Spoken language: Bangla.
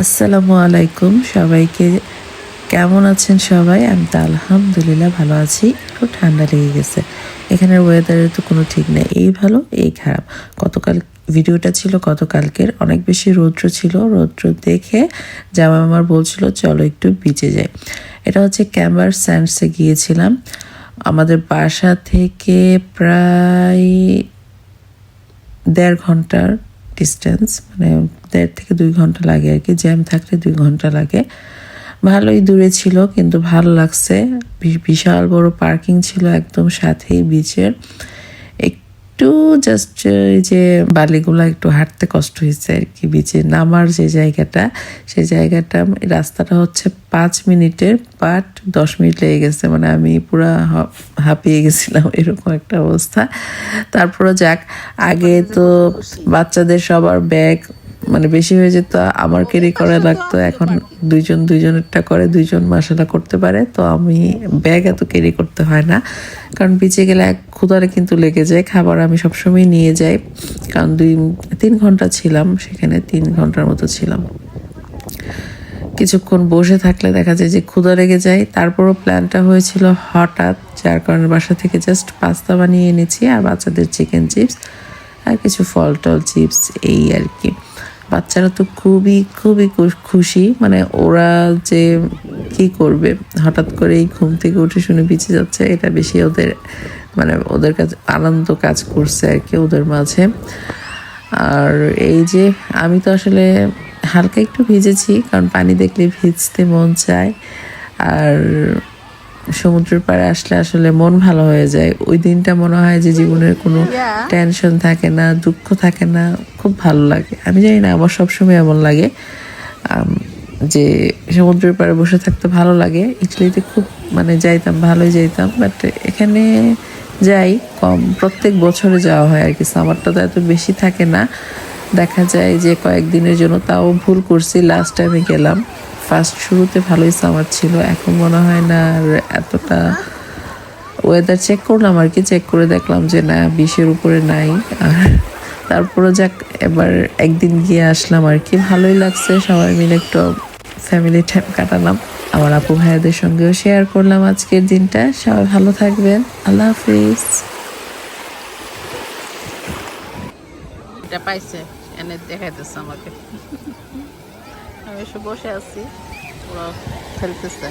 আসসালামু আলাইকুম সবাইকে। কেমন আছেন সবাই? আমি তো আলহামদুলিল্লাহ ভালো আছি। একটু ঠান্ডা লেগে গেছে। এখানের ওয়েদারের তো কোনো ঠিক নেই। এই ভালো, এই খারাপ। গতকাল ভিডিওটা ছিল গতকালকের। অনেক বেশি রৌদ্র ছিল। রৌদ্র দেখে জামা আমার বলছিল, চলো একটু বিচে যাই। এটা হচ্ছে ক্যাম্বার স্যান্ডসে গিয়েছিলাম। আমাদের বাসা থেকে প্রায় দেড় ঘণ্টার ডিস্টেন্স মানে দেড় থেকে দুই ঘণ্টা লাগে আর কি জ্যাম থাকলে দুই ঘণ্টা লাগে। ভালোই দূরে ছিল, কিন্তু ভালো লাগছে। বিশাল বড় পার্কিং ছিল একদম সাথেই বিচের একটু জাস্ট এই যে বালিগুলো একটু হাঁটতে কষ্ট হয়েছে আর কি বিচে নামার যে জায়গাটা সেই জায়গাটা রাস্তাটা হচ্ছে পাঁচ মিনিটের বাট দশ মিনিট লেগে গেছে। মানে আমি পুরা হাঁপিয়ে গেছিলাম এরকম একটা অবস্থা। তারপরে যাক আগে তো বাচ্চাদের সবার ব্যাগ মানে বেশি হয়ে যেত আমার ক্যারি করা লাগতো এখন দুইজন দুইজনেরটা করে দুইজন মাসালা করতে পারে তো আমি ব্যাগ এত ক্যারি করতে হয় না। কারণ বিচে গেলে এক ক্ষুদারে কিন্তু লেগে যায় খাবার আমি সবসময় নিয়ে যাই। কারণ দুই তিন ঘণ্টা ছিলাম সেখানে তিন ঘণ্টার মতো ছিলাম। কিছুক্ষণ বসে থাকলে দেখা যায় যে ক্ষুধা লেগে যায়। তারপরও প্ল্যানটা হয়েছিল হঠাৎ, যার কারণে বাসা থেকে জাস্ট পাস্তা বানিয়ে এনেছি আর বাচ্চাদের চিকেন চিপস আর কিছু ফল টল চিপস এই আর কি। বাচ্চারা তো খুবই খুবই খুশি। মানে ওরা যে কি করবে? হঠাৎ করে এই ঘুম থেকে উঠে শুনে পিছিয়ে যাচ্ছে। এটা বেশি ওদের মানে ওদের কাছে আনন্দ কাজ করছে আর কি ওদের মাঝে। আর এই যে আমি তো আসলে হালকা একটু ভিজেছি কারণ পানি দেখলে ভিজতে মন চায়। আর সমুদ্রের পাড়ে আসলে আসলে মন ভালো হয়ে যায়। ওই দিনটা মনে হয় যে জীবনের কোনো টেনশন থাকে না দুঃখ থাকে না খুব ভালো লাগে। আমি জানি না আমার সবসময় এমন লাগে যে সমুদ্রের পাড়ে বসে থাকতে ভালো লাগে। ইটালিতে খুব মানে যাইতাম ভালোই যাইতাম বাট এখানে যাই কম। প্রত্যেক বছরে যাওয়া হয় আর কি। সামারটা তো এত বেশি থাকে না। দেখা যায় যে কয়েকদিনের জন্য তাও ভুল করছি। লাস্ট টাইমে গেলাম। ফার্স্ট শুরুতে ভালোই সামার ছিল। এখন মনে হয় না আর এতটা ওয়েদার চেক করলাম আর কি। চেক করে দেখলাম যে না, বিশের উপরে নাই। আর তারপরে যাক, এবার একদিন গিয়ে আসলাম আর কি। ভালোই লাগছে। সবাই মিলে একটু ফ্যামিলি টাইম কাটালাম। আমার আপু ভাইয়াদের সঙ্গেও শেয়ার করলাম আজকের দিনটা। সবাই ভালো থাকবেন। আল্লাহ হাফিজ। এটা পাইছে। এনে দেখাইতেছে আমাকে। আমি এসে বসে আছি। ওরা খেলতেছে